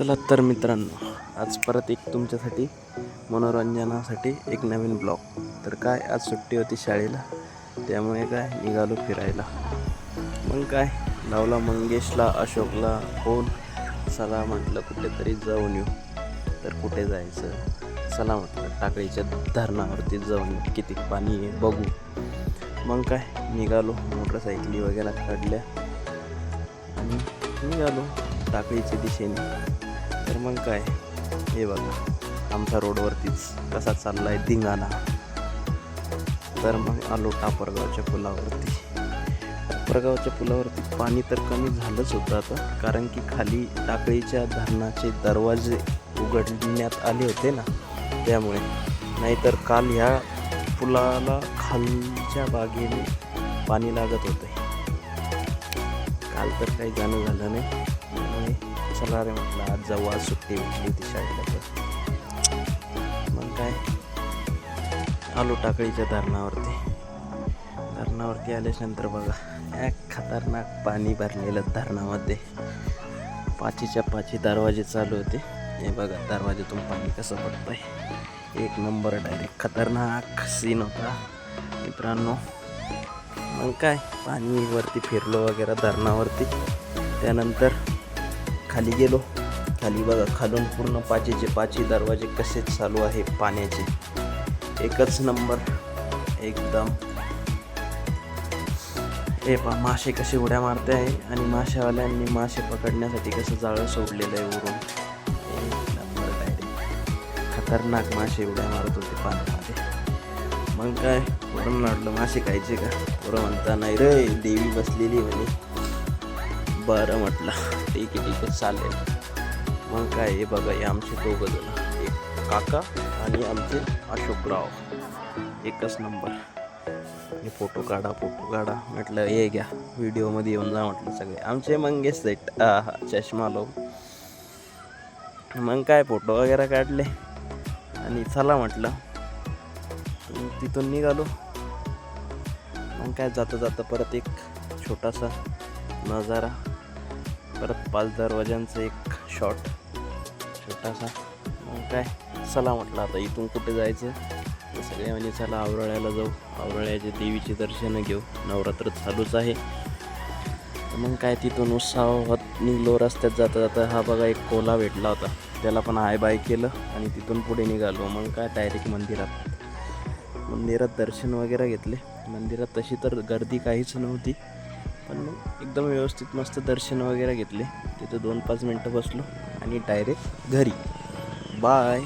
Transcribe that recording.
चला तर मित्रांनो आज परत एक तुमच्यासाठी मनोरंजनासाठी एक नवीन ब्लॉग. तर काय आज सुट्टी होती शाळेला त्यामुळे काय निघालो फिरायला. मग काय लावला मंगेशला अशोकला फोन चला म्हटलं कुठेतरी जाऊन येऊ. तर कुठे जायचं? चला म्हटलं टाकळीच्या धरणावरती जाऊन येऊ. किती पाणी आहे बघू. मग काय निघालो. मोटरसायकली वगैरे काढल्या. आणि निघालो टाकळीच्या दिशेने. तर मग काय? हे बघा आमच्या रोडवरतीच कसा चालला आहे धिंगाणा. तर मग आलो टापरगावच्या पुलावरती. टापरगावच्या पुलावरती पाणी तर कमी झालंच होतं आता कारण की खाली टाकळीच्या धरणाचे दरवाजे उघडण्यात आले होते ना त्यामुळे. नाहीतर काल ह्या पुलाला खालच्या बागेने पाणी लागत होते. काल तर काही जाणं झालं नाही. चला रे म्हटलं आज जाऊ आज सुट्टी भेटली होती शाळेला तर. मग काय? आलो टाकळीच्या धरणावरती. धरणावरती आल्याच्यानंतर बघा एक खतरनाक पाणी भरलेलं धरणामध्ये. पाचीच्या पाची दरवाजे चालू होते. हे बघा दरवाज्यातून पाणी कसं पडतंय. एक नंबर डायरेक्ट खतरनाक सीन होता. मित्रांनो मग काय? पाणीवरती फिरलो वगैरे धरणावरती. त्यानंतर खाली गेलो. खाली बघा खालून पूर्ण पाचीचे पाची दरवाजे कसे चालू आहे पाण्याचे. एकच नंबर. एकदम. हे पा मासे कसे उड्या मारते आहे. आणि माशावाल्यांनी मासे पकडण्यासाठी कसं जाळं सोडलेलं आहे उरून एक नंबर डायरेक्ट खतरनाक मासे उड्या मारत होते पाण्यामध्ये. मग काय? पोरं म्हटलं मासे खायचे का? पोरं म्हणता नाही रे देवी बसलेली म्हणे. बरं म्हटलं. ठीक आहे ठीक आहे चालेल. मग काय हे बघा हे आमचे दोघं जण. एक काका आणि आमचे अशोकराव. एकच नंबर. हे फोटो काढा फोटो काढा. म्हटलं हे घ्या व्हिडिओमध्ये येऊन जा म्हटलं सगळे. आमचे मंगेश सेट हा चष्मा लो मग काय फोटो वगैरे काढले. आणि चला म्हटलं तिथून निघालो. मग काय जाता जाता परत एक छोटासा नजारा परत पाच दरवाजांचं एक शॉट छोटासा. मग काय चला म्हटलं आता इथून कुठे जायचं? तर सगळे म्हणजे चला आवरळ्याला जाऊ. आवराळ्याचे देवीचे दर्शनं घेऊ. नवरात्र चालूच आहे. मग काय तिथून उत्साहात निघलो. रस्त्यात जाता जाता हा बघा एक कोला भेटला होता. त्याला पण हाय बाय केलं आणि तिथून पुढे निघालो. मग काय डायरेक्ट मंदिरात. मंदिरात दर्शन वगैरे घेतले. मंदिरात तशी तर गर्दी काहीच नव्हती. पण मग एकदम व्यवस्थित मस्त दर्शन वगैरे घेतले. तिथं दोन पाच मिनटं बसलो आणि डायरेक्ट घरी. बाय